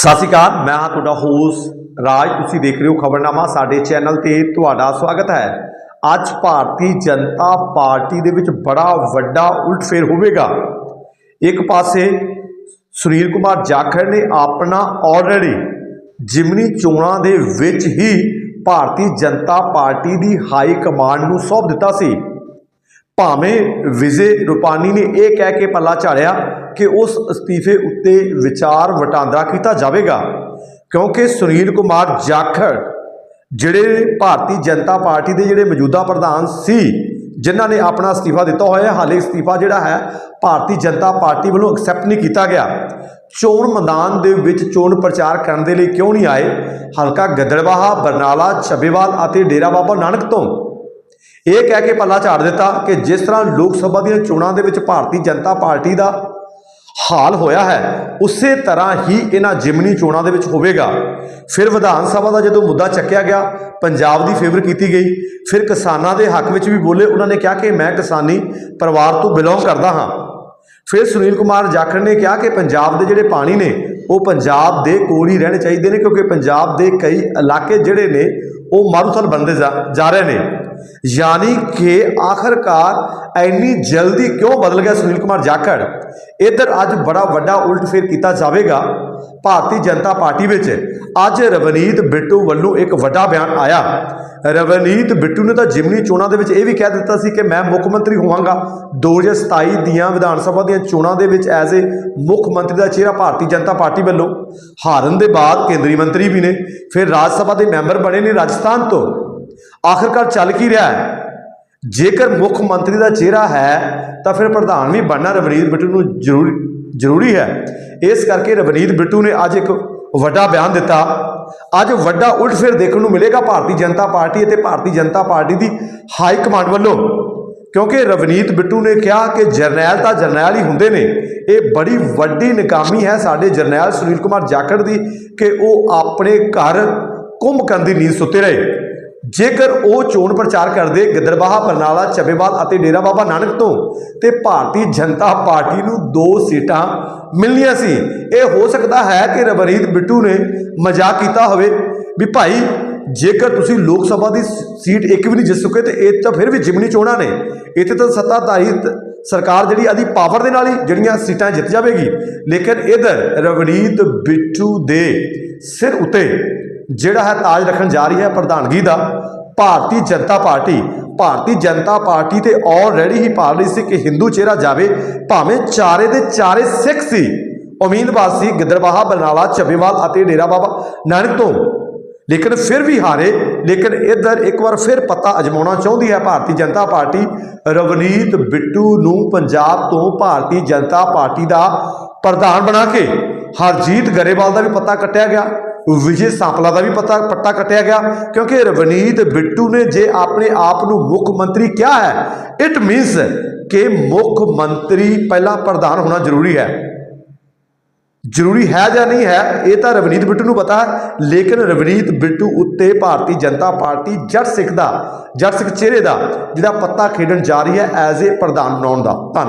ਸਤਿ ਸ਼੍ਰੀ ਅਕਾਲ, ਮੈਂ ਹਾਂ ਤੁਹਾਡਾ ਹੋਸਟ ਰਾਜ, ਤੁਸੀਂ ਦੇਖ ਰਹੇ ਹੋ ਖਬਰਨਾਮਾ, ਸਾਡੇ ਚੈਨਲ ਤੇ ਤੁਹਾਡਾ ਸਵਾਗਤ ਹੈ। ਅੱਜ ਭਾਰਤੀ ਜਨਤਾ ਪਾਰਟੀ ਦੇ ਵਿੱਚ ਬੜਾ ਵੱਡਾ ਉਲਟਫੇਰ ਹੋਵੇਗਾ। ਇੱਕ ਪਾਸੇ ਸੁਨੀਲ ਕੁਮਾਰ ਜਾਖੜ ਨੇ ਆਪਣਾ ਆਲਰੇਡੀ ਜਿਮਨੀ ਚੋਣਾਂ ਦੇ ਵਿੱਚ ਹੀ ਭਾਰਤੀ ਜਨਤਾ ਪਾਰਟੀ ਦੀ ਹਾਈ ਕਮਾਂਡ ਨੂੰ ਸੌਂਪ ਦਿੱਤਾ ਸੀ। ਭਾਵੇਂ ਵਿਜੇ ਰੁਪਾਨੀ ਨੇ ਇਹ ਕਹਿ ਕੇ ਪੱਲਾ ਝਾੜਿਆ ਕਿ ਉਸ ਅਸਤੀਫੇ ਉੱਤੇ ਵਿਚਾਰ ਵਟਾਂਦਰਾ ਕੀਤਾ ਜਾਵੇਗਾ, ਕਿਉਂਕਿ ਸੁਨੀਲ ਕੁਮਾਰ ਜਾਖੜ, ਜਿਹੜੇ ਭਾਰਤੀ ਜਨਤਾ ਪਾਰਟੀ ਦੇ ਜਿਹੜੇ ਮੌਜੂਦਾ ਪ੍ਰਧਾਨ ਸੀ, ਜਿਨ੍ਹਾਂ ਨੇ ਆਪਣਾ ਅਸਤੀਫਾ ਦਿੱਤਾ ਹੋਇਆ ਹਾਲੇ ਅਸਤੀਫਾ ਜਿਹੜਾ ਹੈ, ਭਾਰਤੀ ਜਨਤਾ ਪਾਰਟੀ ਵੱਲੋਂ ਐਕਸੈਪਟ ਨਹੀਂ ਕੀਤਾ ਗਿਆ। ਚੋਣ ਮੈਦਾਨ ਦੇ ਵਿੱਚ ਚੋਣ ਪ੍ਰਚਾਰ ਕਰਨ ਦੇ ਲਈ ਕਿਉਂ ਨਹੀਂ ਆਏ? ਹਲਕਾ ਗਿੱਦੜਬਾਹਾ ਬਰਨਾਲਾ, ਛੱਬੇਵਾਲ ਅਤੇ ਡੇਰਾ ਬਾਬਾ ਨਾਨਕ ਤੋਂ। ਇਹ ਕਹਿ ਕੇ ਪੱਲਾ ਝਾੜ ਦਿੱਤਾ ਕਿ ਜਿਸ ਤਰ੍ਹਾਂ ਲੋਕ ਸਭਾ ਦੀਆਂ ਚੋਣਾਂ ਦੇ ਵਿੱਚ ਭਾਰਤੀ ਜਨਤਾ ਪਾਰਟੀ ਦਾ ਹਾਲ ਹੋਇਆ ਹੈ। ਉਸੇ ਤਰ੍ਹਾਂ ਹੀ ਇਹਨਾਂ ਜਿਮਨੀ ਚੋਣਾਂ ਦੇ ਵਿੱਚ ਹੋਵੇਗਾ। ਫਿਰ ਵਿਧਾਨ ਸਭਾ ਦਾ ਜਦੋਂ ਮੁੱਦਾ ਚੱਕਿਆ ਗਿਆ, ਪੰਜਾਬ ਦੀ ਫੇਵਰ ਕੀਤੀ ਗਈ। ਫਿਰ ਕਿਸਾਨਾਂ ਦੇ ਹੱਕ ਵਿੱਚ ਵੀ ਬੋਲੇ, ਉਹਨਾਂ ਨੇ ਕਿਹਾ ਕਿ ਮੈਂ ਕਿਸਾਨੀ ਪਰਿਵਾਰ ਤੋਂ ਬਿਲੋਂਗ ਕਰਦਾ ਹਾਂ। ਫਿਰ ਸੁਨੀਲ ਕੁਮਾਰ ਜਾਖੜ ਨੇ ਕਿਹਾ ਕਿ ਪੰਜਾਬ ਦੇ ਜਿਹੜੇ ਪਾਣੀ ਨੇ, ਉਹ ਪੰਜਾਬ ਦੇ ਕੋਲ ਹੀ ਰਹਿਣੇ ਚਾਹੀਦੇ ਨੇ, ਕਿਉਂਕਿ ਪੰਜਾਬ ਦੇ ਕਈ ਇਲਾਕੇ ਜਿਹੜੇ ਨੇ, ਉਹ ਮਾਰੂਥਲ ਬਣਦੇ ਜਾ ਜਾ ਰਹੇ ਨੇ। ਯਾਨੀ ਕਿ ਆਖਰਕਾਰ ਐਨੀ ਜਲਦੀ ਕਿਉਂ ਬਦਲ ਗਿਆ ਸੁਨੀਲ ਕੁਮਾਰ ਜਾਖੜ? ਇੱਧਰ ਅੱਜ ਬੜਾ ਵੱਡਾ ਉਲਟਫੇਰ ਕੀਤਾ ਜਾਵੇਗਾ ਭਾਰਤੀ ਜਨਤਾ ਪਾਰਟੀ ਵਿੱਚ। ਅੱਜ ਰਵਨੀਤ ਬਿੱਟੂ ਵੱਲੋਂ ਇੱਕ ਵੱਡਾ ਬਿਆਨ ਆਇਆ। ਰਵਨੀਤ ਬਿੱਟੂ ਨੇ ਤਾਂ ਜਿਮਨੀ ਚੋਣਾਂ ਦੇ ਵਿੱਚ ਇਹ ਵੀ ਕਹਿ ਦਿੱਤਾ ਸੀ ਕਿ ਮੈਂ ਮੁੱਖ ਮੰਤਰੀ ਹੋਵਾਂਗਾ। 2027 ਦੀਆਂ ਵਿਧਾਨ ਸਭਾ ਦੀਆਂ ਚੋਣਾਂ ਦੇ ਵਿੱਚ ਐਜ਼ ਏ ਮੁੱਖ ਮੰਤਰੀ ਦਾ ਚਿਹਰਾ ਭਾਰਤੀ ਜਨਤਾ ਪਾਰਟੀ ਵੱਲੋਂ ਹਾਰਨ ਦੇ ਬਾਅਦ ਕੇਂਦਰੀ ਮੰਤਰੀ ਵੀ ਨੇ। ਫਿਰ ਰਾਜ ਸਭਾ ਦੇ ਮੈਂਬਰ ਬਣੇ ਨੇ ਰਾਜਸਥਾਨ ਤੋਂ। ਆਖਰਕਾਰ ਚੱਲ ਕੀ ਰਿਹਾ ਹੈ? ਜੇਕਰ ਮੁੱਖ ਮੰਤਰੀ ਦਾ ਚਿਹਰਾ ਹੈ, ਤਾਂ ਫਿਰ ਪ੍ਰਧਾਨ ਵੀ ਬਣਨਾ ਰਵਨੀਤ ਬਿੱਟੂ ਨੂੰ ਜ਼ਰੂਰੀ ਜ਼ਰੂਰੀ ਹੈ। ਇਸ ਕਰਕੇ ਰਵਨੀਤ ਬਿੱਟੂ ਨੇ ਅੱਜ ਇੱਕ ਵੱਡਾ ਬਿਆਨ ਦਿੱਤਾ। ਅੱਜ ਵੱਡਾ ਉਲਟਫੇਰ ਦੇਖਣ ਨੂੰ ਮਿਲੇਗਾ ਭਾਰਤੀ ਜਨਤਾ ਪਾਰਟੀ ਅਤੇ ਭਾਰਤੀ ਜਨਤਾ ਪਾਰਟੀ ਦੀ ਹਾਈ ਕਮਾਂਡ ਵੱਲੋਂ। ਕਿਉਂਕਿ ਰਵਨੀਤ ਬਿੱਟੂ ਨੇ ਕਿਹਾ ਕਿ ਜਰਨੈਲ ਤਾਂ ਜਰਨੈਲ ਹੀ ਹੁੰਦੇ ਨੇ। ਇਹ ਬੜੀ ਵੱਡੀ ਨਕਾਮੀ ਹੈ ਸਾਡੇ ਜਰਨੈਲ ਸੁਨੀਲ ਕੁਮਾਰ ਜਾਖੜ ਦੀ ਕਿ ਉਹ ਆਪਣੇ ਘਰ ਕੁੰਭ ਕਰਨ ਦੀ ਨੀਂਦ ਸੁੱਤੇ ਰਹੇ। ਜੇਕਰ ਉਹ ਚੋਣ ਪ੍ਰਚਾਰ ਕਰਦੇ ਗਿੱਦੜਬਾਹਾ, ਬਰਨਾਲਾ ਚੱਬੇਵਾਲ ਅਤੇ ਡੇਰਾ ਬਾਬਾ ਨਾਨਕ ਤੋਂ, ਤੇ ਭਾਰਤੀ ਜਨਤਾ ਪਾਰਟੀ ਨੂੰ ਦੋ ਸੀਟਾਂ ਮਿਲਣੀਆਂ ਸੀ। ਇਹ ਹੋ ਸਕਦਾ ਹੈ ਕਿ ਰਵਨੀਤ ਬਿੱਟੂ ਨੇ ਮਜ਼ਾਕ ਕੀਤਾ ਹੋਵੇ। ਵੀ ਭਾਈ, ਜੇਕਰ ਤੁਸੀਂ ਲੋਕ ਸਭਾ ਦੀ ਸੀਟ ਇੱਕ ਵੀ ਨਹੀਂ ਜਿੱਤ ਸਕੇ, ਤੇ ਇਹ ਤਾਂ ਫਿਰ ਵੀ ਜਿਮਨੀ ਚੋਣਾਂ ਨੇ। ਇੱਥੇ ਤਾਂ ਸੱਤਾਧਾਰੀ ਸਰਕਾਰ ਜਿਹੜੀ ਆਦੀ ਪਾਵਰ ਦੇ ਨਾਲ ਹੀ ਜਿਹੜੀਆਂ ਸੀਟਾਂ ਜਿੱਤ ਜਾਵੇਗੀ। ਲੇਕਿਨ ਇਧਰ ਰਵਨੀਤ ਬਿੱਟੂ ਦੇ ਸਿਰ ਉੱਤੇ ਜਿਹੜਾ ਹੈ ਤਾਜ ਰੱਖਣ ਜਾ ਰਹੀ ਹੈ ਪ੍ਰਧਾਨਗੀ ਦਾ, ਭਾਰਤੀ ਜਨਤਾ ਪਾਰਟੀ, ਭਾਰਤੀ ਜਨਤਾ ਪਾਰਟੀ ਤੇ ਆਲਰੇਡੀ ਹੀ ਪਾਲ ਰਹੀ ਸੀ ਕਿ ਹਿੰਦੂ ਚਿਹਰਾ ਜਾਵੇ, ਭਾਵੇਂ ਚਾਰੇ ਦੇ ਚਾਰੇ ਸਿੱਖ ਸੀ। ਉਮੀਦਵਾਰ ਸੀ ਗਿੱਦੜਬਾਹਾ, ਬਰਨਾਲਾ ਚੱਬੇਵਾਲ ਅਤੇ ਡੇਰਾ ਬਾਬਾ ਨਾਨਕ ਤੋਂ। ਲੇਕਿਨ ਫਿਰ ਵੀ ਹਾਰੇ, ਲੇਕਿਨ ਇੱਧਰ ਇੱਕ ਵਾਰ ਫਿਰ ਪਤਾ ਅਜਮਾਉਣਾ ਚਾਹੁੰਦੀ ਹੈ ਭਾਰਤੀ ਜਨਤਾ ਪਾਰਟੀ। ਰਵਨੀਤ ਬਿੱਟੂ ਨੂੰ ਪੰਜਾਬ ਤੋਂ ਭਾਰਤੀ ਜਨਤਾ ਪਾਰਟੀ ਦਾ ਪ੍ਰਧਾਨ ਬਣਾ ਕੇ ਹਰਜੀਤ ਗਰੇਵਾਲ ਦਾ ਵੀ ਪੱਤਾ ਕੱਟਿਆ ਗਿਆ। ਵਿਜੇ ਸਾਂਪਲਾ ਦਾ ਵੀ ਪਤਾ ਪੱਟਾ ਕੱਟਿਆ ਗਿਆ, ਕਿਉਂਕਿ ਰਵਨੀਤ ਬਿੱਟੂ ਨੇ ਜੇ ਆਪਣੇ ਆਪ ਨੂੰ ਮੁੱਖ ਮੰਤਰੀ ਕਿਹਾ ਹੈ ਇਟ ਮੀਨਸ ਕਿ ਮੁੱਖ ਮੰਤਰੀ ਪਹਿਲਾਂ ਪ੍ਰਧਾਨ ਹੋਣਾ ਜ਼ਰੂਰੀ ਹੈ। ਜ਼ਰੂਰੀ ਹੈ ਜਾਂ ਨਹੀਂ ਹੈ, ਇਹ ਤਾਂ ਰਵਨੀਤ ਬਿੱਟੂ ਨੂੰ ਪਤਾ ਹੈ, ਲੇਕਿਨ ਰਵਨੀਤ ਬਿੱਟੂ ਉੱਤੇ ਭਾਰਤੀ ਜਨਤਾ ਪਾਰਟੀ ਜੱਟ ਸਿੱਖ ਦਾ ਜੱਟ ਸਿੱਖ ਚਿਹਰੇ ਦਾ, ਜਿਹਦਾ ਪੱਤਾ ਖੇਡਣ ਜਾ ਰਹੀ ਹੈ ਐਜ਼ ਏ ਪ੍ਰਧਾਨ ਬਣਾਉਣ ਦਾ। ਧੰਨਵਾਦ।